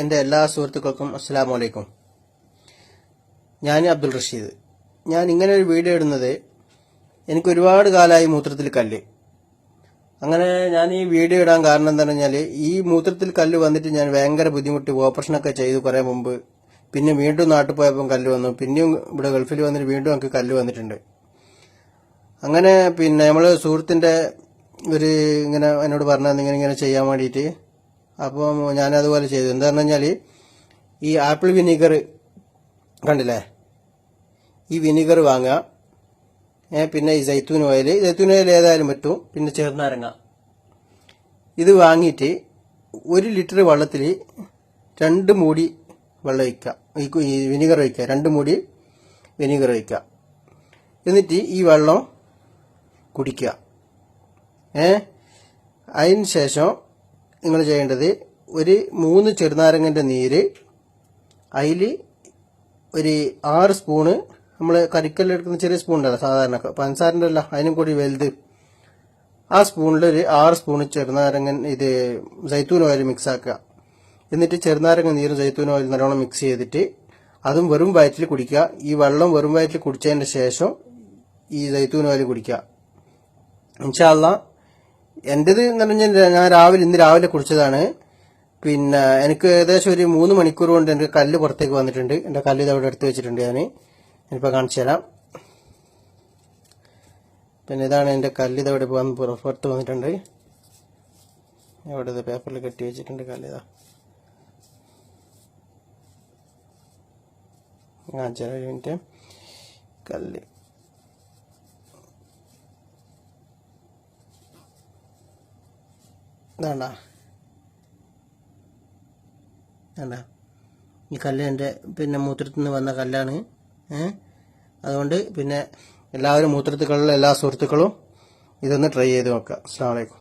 എന്റെ എല്ലാ സുഹൃത്തുക്കൾക്കും അസ്സാം വലൈക്കും ഞാൻ അബ്ദുൾ റഷീദ്. ഞാൻ ഇങ്ങനെ ഒരു വീഡിയോ ഇടുന്നത് എനിക്ക് ഒരുപാട് കാലമായി മൂത്രത്തിൽ കല്ല്. അങ്ങനെ ഞാൻ ഈ വീഡിയോ ഇടാൻ കാരണം എന്താണെന്ന് പറഞ്ഞാൽ ഈ മൂത്രത്തിൽ കല്ല് വന്നിട്ട് ഞാൻ ഭയങ്കര ബുദ്ധിമുട്ടി. ഓപ്പറേഷനൊക്കെ ചെയ്തു കുറേ മുമ്പ്. പിന്നെ വീണ്ടും നാട്ടിൽ പോയപ്പോൾ കല്ല് വന്നു. പിന്നെയും ഇവിടെ ഗൾഫിൽ വന്നിട്ട് വീണ്ടും എനിക്ക് കല്ല് വന്നിട്ടുണ്ട്. അങ്ങനെ പിന്നെ നമ്മൾ സുഹൃത്തിന്റെ ഒരു ഇങ്ങനെ എന്നോട് പറഞ്ഞാൽ ഇങ്ങനെ ഇങ്ങനെ ചെയ്യാൻ വേണ്ടിയിട്ട് അപ്പോൾ ഞാൻ അതുപോലെ ചെയ്തു. എന്താണെന്ന് പറഞ്ഞാൽ ഈ ആപ്പിൾ വിനീഗർ കണ്ടില്ലേ? ഈ വിനീഗർ വാങ്ങുക. പിന്നെ ഈ ജൈത്തൂൻ ഓയിൽ ജൈത്തൂൻ ഓയിൽ ഏതായാലും പറ്റും. പിന്നെ ചേർന്നാരങ്ങ ഇത് വാങ്ങിയിട്ട് ഒരു ലിറ്റർ വെള്ളത്തിൽ രണ്ട് മൂടി വെള്ളം ഒഴിക്കുക. ഈ വിനീഗർ ഒഴിക്കുക. രണ്ട് മൂടി വിനീഗർ ഒഴിക്കുക. എന്നിട്ട് ഈ വെള്ളം കുടിക്കുക. ഏ അതിന് ശേഷം നിങ്ങൾ ചെയ്യേണ്ടത് ഒരു മൂന്ന് ചെറുനാരങ്ങന്റെ നീര് അതിൽ ഒരു ആറ് സ്പൂണ് നമ്മൾ കരിക്കല്ലെടുക്കുന്ന ചെറിയ സ്പൂൺ ഉണ്ടല്ലോ സാധാരണ പഞ്ചസാരന്റെ അല്ല അതിനും കൂടി വലുത്. ആ സ്പൂണിൽ ഒരു ആറ് സ്പൂണ് ചെറുനാരങ്ങൻ ഇത് ജൈത്തൂൻ ഓയിൽ മിക്സ് ആക്കുക. എന്നിട്ട് ചെറുനാരങ്ങ നീരും ജൈത്തൂൻ ഓയിൽ നല്ലോണം മിക്സ് ചെയ്തിട്ട് അതും വെറും വയറ്റിൽ കുടിക്കുക. ഈ വെള്ളം വെറും വയറ്റിൽ കുടിച്ചതിന് ശേഷം ഈ ജൈത്തൂൻ ഓയിൽ കുടിക്കുക. ഇൻഷാല്ല എന്റെത് എന്ന് പറഞ്ഞാൽ ഞാൻ രാവിലെ ഇന്ന് രാവിലെ കുടിച്ചതാണ്. പിന്നെ എനിക്ക് ഏകദേശം ഒരു മൂന്ന് മണിക്കൂർ കൊണ്ട് എന്റെ കല്ല് പുറത്തേക്ക് വന്നിട്ടുണ്ട്. എന്റെ കല്ല് ഇത് അവിടെ എടുത്ത് വെച്ചിട്ടുണ്ട് ഞാൻ ഞാനിപ്പോൾ കാണിച്ചു തരാം. പിന്നെ ഇതാണ് എന്റെ കല്ല് ഇത് അവിടെ വന്ന് പുറ- പുറത്ത് വന്നിട്ടുണ്ട്. ഇവിടെ ഇത് പേപ്പറിൽ കെട്ടി വെച്ചിട്ടുണ്ട് കല്ല് ഇതാ. കാണിച്ചു തരാം ഒരു മിനിറ്റ്. കല്ല്. ഇതാണ്ട വേണ്ട. ഈ കല്ല് എന്റെ പിന്നെ മൂത്രത്തിൽ നിന്ന് വന്ന കല്ലാണ് അതുകൊണ്ട് പിന്നെ എല്ലാവരും മൂത്രത്തുക്കളുള്ള എല്ലാ സുഹൃത്തുക്കളും ഇതൊന്ന് ട്രൈ ചെയ്ത് നോക്കാം അസ്സാം വലൈക്കും